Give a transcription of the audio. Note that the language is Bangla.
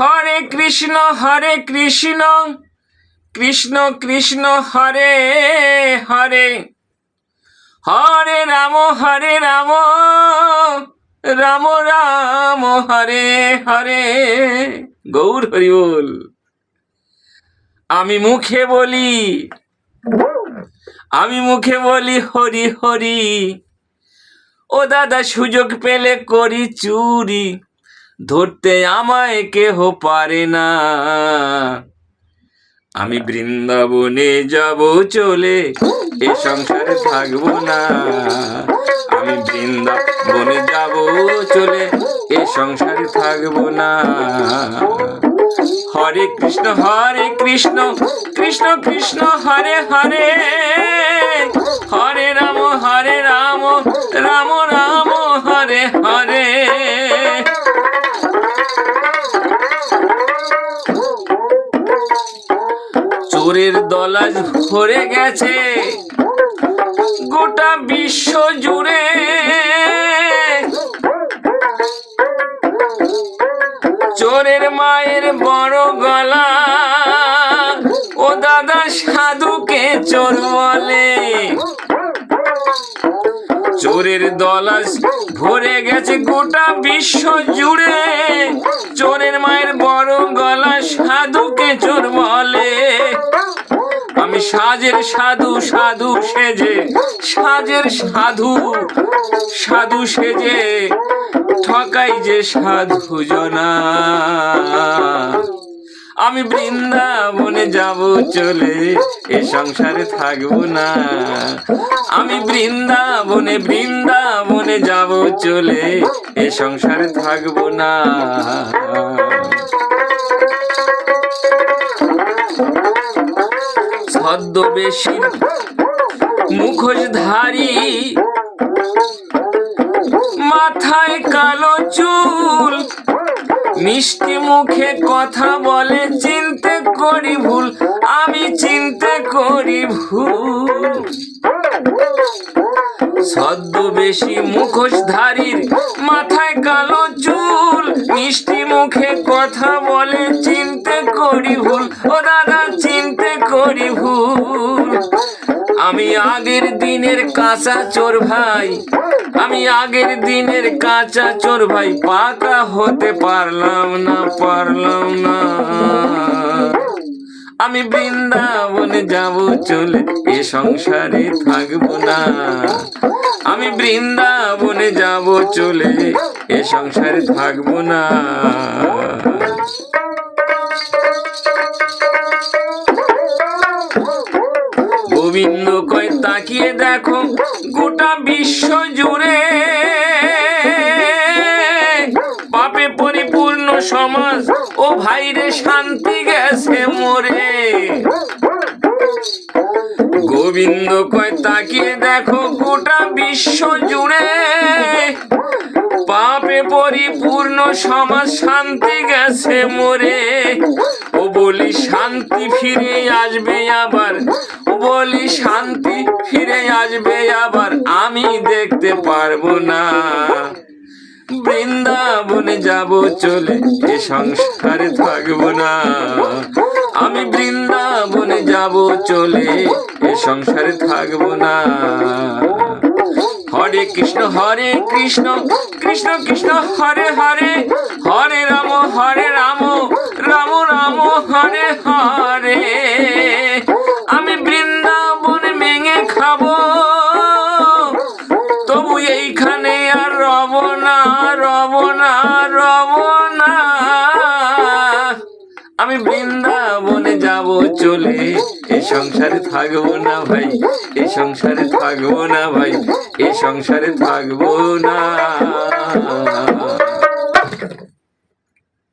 হরে কৃষ্ণ হরে কৃষ্ণ কৃষ্ণ কৃষ্ণ, হরে হরে। হরে রাম হরে রাম রাম রাম, হরে হরে। গৌর হরি বল। আমি মুখে বলি, আমি মুখে বলি, হরি হরি। ও দাদা, সুযোগ পেলে করি চুরি। ধরতে আমায় কেহ পারে না। আমি বৃন্দাবনে যাব, চলে এ সংসারে থাকব না। আমি বৃন্দাবনে যাব, চলে এ সংসারে থাকব না। হরে কৃষ্ণ হরে কৃষ্ণ কৃষ্ণ কৃষ্ণ, হরে হরে। চোরের দলাজ ভরে গেছে। গোটা বিশ্ব জুড়ে। চোরের মায়ের বড় গলা। ও দাদা সাধুকে চোর বলে। চোরের দলাস ভরে গেছে গোটা বিশ্ব জুড়ে। চোরের মায়ের বড় গলা সাধুকে চোর বলে। সাজের সাধু সাধু সেজে, সাজের সাধু সাধু সেজে, ঠকাই যে সাধু জনা আমি বৃন্দাবনে যাব চলে, এ সংসারে থাকব না। আমি বৃন্দাবনে বৃন্দাবনে যাব চলে, এ সংসারে থাকব না। ছদ্মবেশী মুখোশধারী মাথায় কালো চুল, মিষ্টি মুখে কথা বলে, চিনতে করি ভুল, আমি চিনতে করি ভুল। ছদ্মবেশী মুখোশধারীর মাথায় কালো চুল, মিষ্টি মুখে কথা বলে, চিনতে করি ভুল ও আগের দিনের কাঁচা চোর ভাই। আমি আগের দিনের কাঁচা চোর ভাই। পাকা হতে পারলাম না পারলাম না। আমি বৃন্দাবনে যাব চলে, এ সংসারে থাকব না। আমি বৃন্দাবনে যাব চলে, এ সংসারে থাকব না। গোবিন্দ কয়, তাকিয়ে দেখো গোটা বিশ্ব জুড়ে। পাপে পরিপূর্ণ সমাজ ও ভাইরে শান্তি গেছে মোরে। গোবিন্দ কয়, তাকিয়ে দেখো গোটা বিশ্ব জুড়ে। পাপে পরিপূর্ণ সমাজ শান্তি গেছে মোরে। ও বলি, শান্তি ফিরে আসবে আবার বলি শান্তি, ফিরে আসবে আবার, আমি দেখতে পারব না। বৃন্দাবনে যাব চলে, এ সংসারে থাকব না। আমি বৃন্দাবনে যাব চলে, এ সংসারে থাকব না। হরে কৃষ্ণ হরে কৃষ্ণ কৃষ্ণ কৃষ্ণ, হরে হরে হরে রাম হরে রাম রাম রাম, হরে হরে। বৃন্দাবনে যাব, চলে। এ সংসারে থাকব না ভাই, এ সংসারে থাকব না ভাই, এ সংসারে থাকব না।